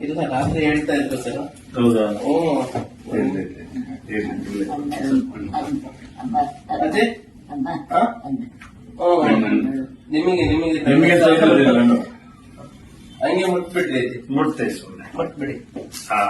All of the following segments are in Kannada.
ಇಲ್ಲ ರಾತ್ರಿ ಹೇಳ್ತಾ ಇದ್ರು ಸರ್. ಹೌದಾ? ಓ. ಅದೇ? ನಿಮಗೆ ನಿಮಗೆ ನಿಮಗೆ ಹಂಗೆ ಮುಟ್ಬಿಡ್ರಿ. ಇದು. ಮುಟ್ತೆ ಸುಮ್ಮನೆ ಮುಟ್ಬಿಡಿ. ಹಾ.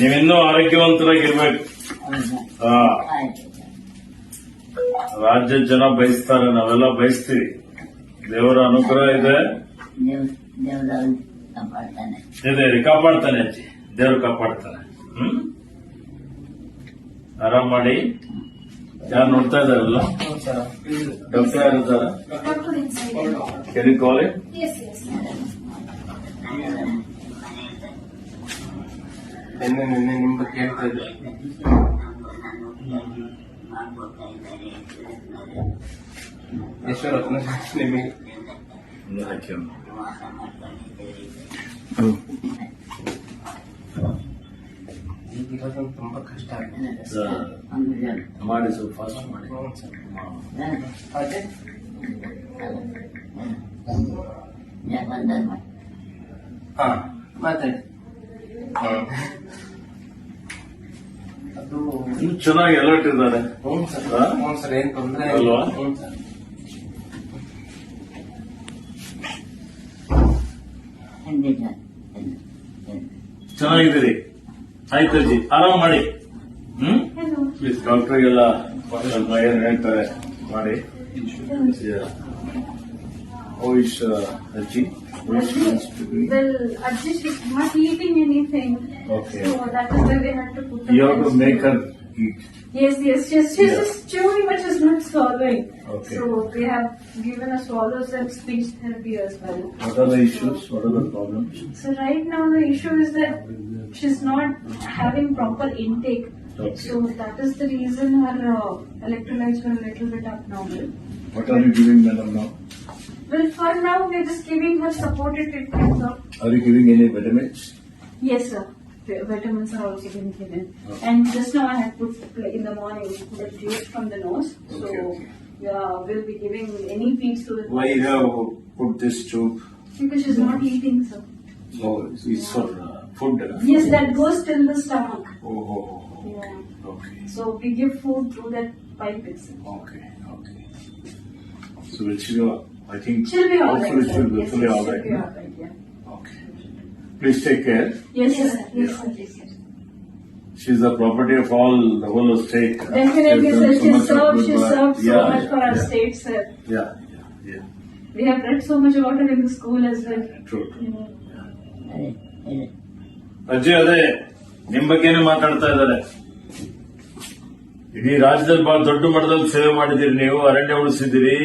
ನೀವಿನ್ನೂ ಆರೋಗ್ಯವಂತರಾಗಿರ್ಬೇಕು. ಹಾ. ರಾಜ್ಯದ ಜನ ಬಯಸ್ತಾರೆ ನಾವೆಲ್ಲ ಬಯಸ್ತೀವಿ. ದೇವರ ಅನುಗ್ರಹ ಇದೆ. ಕಾಪಾಡ್ತಾನೆ. ಇದೆ ಕಾಪಾಡ್ತಾನೆ ಅಜ್ಜಿ. ದೇವರು ಕಾಪಾಡ್ತಾನೆ. ಹ್ಮ್? ಆರಾಮ್ ಮಾಡಿ. ಯಾರು ನೋಡ್ತಾ ಇದಾರಲ್ಲ ಡಾಕ್ಟರ್ ಯಾರು ಇದ್ದಾರ. ಕೆರಿ yes. ನಿನ್ನೆ ನಿನ್ನೆ ನಿಮ್ ಬಗ್ಗೆ ಹೇಳ್ತಾ ಇದ್ರು ಎಷ್ಟು ರತ್ನ ನಿಮಗೆ ಈಗಿರೋದು ತುಂಬಾ ಕಷ್ಟ ಆಗಿದೆ ಮಾಡಿ ಸ್ವಲ್ಪ ಫಾಸ್ಟ್ ಮಾಡಿ ಹ್ಞೂ ಸರ್ ಹಾ. ಅದೇ ಹಾ ಮಾತಾಡಿ ಹ್ಮ್. ಅದು ಚೆನ್ನಾಗಿ ಅಲರ್ಟ್ ಇದ್ದಾರೆ. ಹ್ಞೂ ಸರ್? ಹ್ಞೂ ಸರ್ ಏನ್ ತೊಂದ್ರೆ ಅಲ್ವಾ? ಹ್ಞೂ ಸರ್. ಚೆನ್ನಾಗಿದ್ದೀರಿ. ಆಯ್ತು ಅಜ್ಜಿ ಆರಾಮ್ ಮಾಡಿ. ಹ್ಮ್? Hello. ಪ್ಲೀಸ್ ಡಾಕ್ಟರ್ಗೆಲ್ಲ ಏನ್ ಹೇಳ್ತಾರೆ? ಮಾಡಿ. Is uh, Ajit? Well, Ajit is not eating anything. Okay. So that is why we had to put the You have to make her eat. Yes, yes, yes. She's Yeah. just chewing but she's not swallowing. Okay. So they have given her swallows and speech therapy as well. What are the issues? What are the problems? So right now the issue is that she's not having proper intake. Okay. So that is the reason her uh, electrolytes were a little bit abnormal. What are you giving, madam, now? Well, for now, we're just giving her supported treatment, sir. Are you giving any vitamins? Yes, sir. Vitamins are also being given. Okay. And just now I have put in the morning the juice from the nose. So Okay, yeah, we'll be giving any feeds to the Why you put this tube? because she's not eating, sir. No, it's for uh, food. uh, Yes, that goes till the stomach. Oh, oh, oh, Yeah. okay, So we give food through that pipe itself. okay, okay. So which is go I think. She'll be all right. Hopefully sir. she'll be Yes, fully yes, all she'll right. be all right. Yeah. Okay. Please take care. Yes, Yes, sir. sir. Yes, sir. yes, yes. She's the property of all, the whole of state. Definitely, She's sir. done so She much served, good she work. served so Yeah, much for our yeah, state, sir. Yeah, yeah, yeah. We have read so much about her in the school as well. True. ಇದೆ ಅಜ್ಜಿ ಅದೇ ನಿಮ್ ಬಗ್ಗೆನೇ ಮಾತಾಡ್ತಾ ಇದ್ದಾರೆ ಇಡೀ ರಾಜ್ಯದಲ್ಲಿ ಬಹಳ ದೊಡ್ಡ ಮಟ್ಟದಲ್ಲಿ ಸೇವೆ ಮಾಡಿದಿರಿ ನೀವು ಅರಣ್ಯ ಉಳಿಸಿದಿರಿ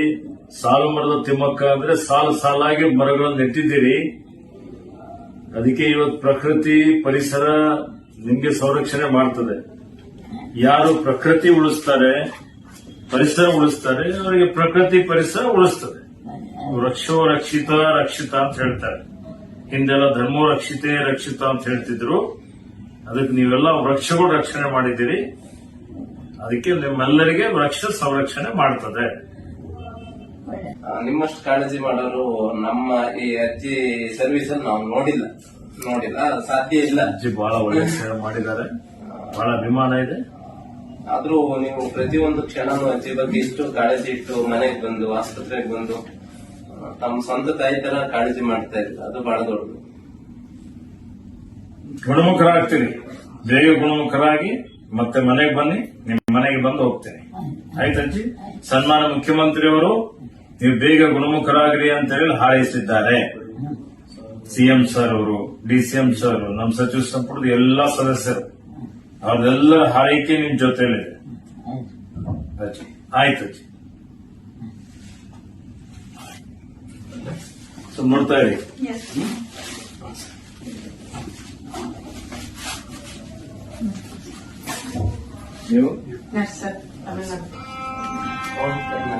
ಸಾಲು ಮರದ ತಿಮ್ಮಕ್ಕ ಅಂದ್ರೆ ಸಾಲು ಸಾಲಾಗಿ ಮರಗಳನ್ನು ನೆಟ್ಟಿದ್ದೀರಿ. ಅದಕ್ಕೆ ಇವತ್ತು ಪ್ರಕೃತಿ ಪರಿಸರ ನಿಮಗೆ ಸಂರಕ್ಷಣೆ ಮಾಡ್ತದೆ. ಯಾರು ಪ್ರಕೃತಿ ಉಳಿಸ್ತಾರೆ, ಪರಿಸರ ಉಳಿಸ್ತಾರೆ, ಅವರಿಗೆ ಪ್ರಕೃತಿ ಪರಿಸರ ಉಳಿಸ್ತದೆ. ವೃಕ್ಷೋ ರಕ್ಷಿತ ರಕ್ಷಿತ ಅಂತ ಹೇಳ್ತಾರೆ. ಹಿಂದೆಲ್ಲ ಧರ್ಮೋ ರಕ್ಷಿತೆ ರಕ್ಷಿತ ಅಂತ ಹೇಳ್ತಿದ್ರು. ಅದಕ್ಕೆ ನೀವೆಲ್ಲ ವೃಕ್ಷಗಳು ರಕ್ಷಣೆ ಮಾಡಿದ್ದೀರಿ. ಅದಕ್ಕೆ ನಿಮ್ಮೆಲ್ಲರಿಗೆ ವೃಕ್ಷ ಸಂರಕ್ಷಣೆ ಮಾಡ್ತದೆ. ನಿಮ್ಮಷ್ಟು ಕಾಳಜಿ ಮಾಡೋರು ನಮ್ಮ ಈ ಅಜ್ಜಿ ಸರ್ವಿಸ್ ಅಲ್ಲಿ ನಾವು ನೋಡಿಲ್ಲ. ನೋಡಿಲ್ಲ ಸಾಧ್ಯ ಇಲ್ಲ. ಅಜ್ಜಿ ಬಹಳ ಒಳ್ಳೆ ಸೇವೆ ಮಾಡಿದ್ದಾರೆ. ಬಹಳ ಅಭಿಮಾನ ಇದೆ. ಆದ್ರೂ ನೀವು ಪ್ರತಿಯೊಂದು ಕ್ಷಣನೂ ಅಜ್ಜಿ ಬಗ್ಗೆ ಇಷ್ಟು ಕಾಳಜಿ ಇಟ್ಟು ಮನೆಗೆ ಬಂದು ಆಸ್ಪತ್ರೆಗೆ ಬಂದು ತಮ್ಮ ಸ್ವಂತ ತಾಯಿ ತರ ಕಾಳಜಿ ಮಾಡ್ತಾ ಇದ್ರು. ಅದು ಬಹಳ ದೊಡ್ಡದು. ಗುಣಮುಖರಾಗ್ತೀನಿ ಬೇಗ ಗುಣಮುಖರಾಗಿ ಮತ್ತೆ ಮನೆಗೆ ಬನ್ನಿ ನಿಮ್ಮ ಮನೆಗೆ ಬಂದು ಹೋಗ್ತೀನಿ. ಆಯ್ತಜ್ಜಿ? ಸನ್ಮಾನ ಮುಖ್ಯಮಂತ್ರಿಯವರು ನೀವು ಬೇಗ ಗುಣಮುಖರಾಗ್ರಿ ಅಂತ ಹೇಳಿ ಹಾರೈಸಿದ್ದಾರೆ. ಸಿಎಂ ಸರ್ ಅವರು ಡಿಸಿಎಂ ಸರ್ ನಮ್ಮ ಸಚಿವ ಸಂಪುಟದ ಎಲ್ಲಾ ಸದಸ್ಯರು ಅವ್ರದೆಲ್ಲ ಹಾರೈಕೆ ನಿಮ್ ಜೊತೆಲಿದೆ ಅಜ್ಜಿ ಆಯ್ತು ಸೊ ನೋಡ್ತಾ ಇರಿ. ಓಕೆ ನೀವು?